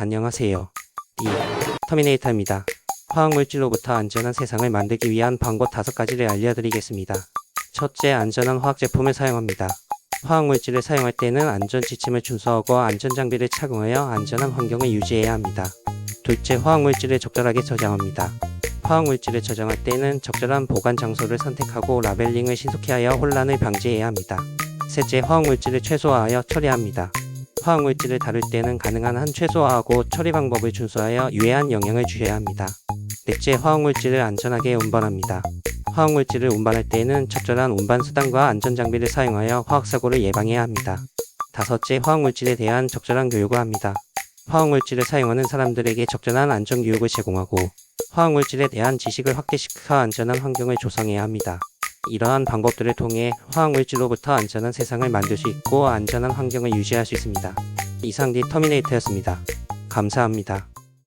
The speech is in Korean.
안녕하세요. 이 터미네이터입니다. 화학물질로부터 안전한 세상을 만들기 위한 방법 다섯 가지를 알려드리겠습니다. 첫째, 안전한 화학 제품을 사용합니다. 화학물질을 사용할 때는 안전 지침을 준수하고 안전 장비를 착용하여 안전한 환경을 유지해야 합니다. 둘째, 화학물질을 적절하게 저장합니다. 화학물질을 저장할 때는 적절한 보관 장소를 선택하고 라벨링을 신속히 하여 혼란을 방지해야 합니다. 셋째, 화학물질을 최소화하여 처리합니다. 화학물질을 다룰 때는 가능한 한 최소화하고 처리 방법을 준수하여 유해한 영향을 주셔야 합니다. 넷째, 화학물질을 안전하게 운반합니다. 화학물질을 운반할 때에는 적절한 운반 수단과 안전장비를 사용하여 화학사고를 예방해야 합니다. 다섯째, 화학물질에 대한 적절한 교육을 합니다. 화학물질을 사용하는 사람들에게 적절한 안전교육을 제공하고 화학물질에 대한 지식을 확대시켜 안전한 환경을 조성해야 합니다. 이러한 방법들을 통해 화학물질로부터 안전한 세상을 만들 수 있고 안전한 환경을 유지할 수 있습니다. 이상 디 터미네이터였습니다. 감사합니다.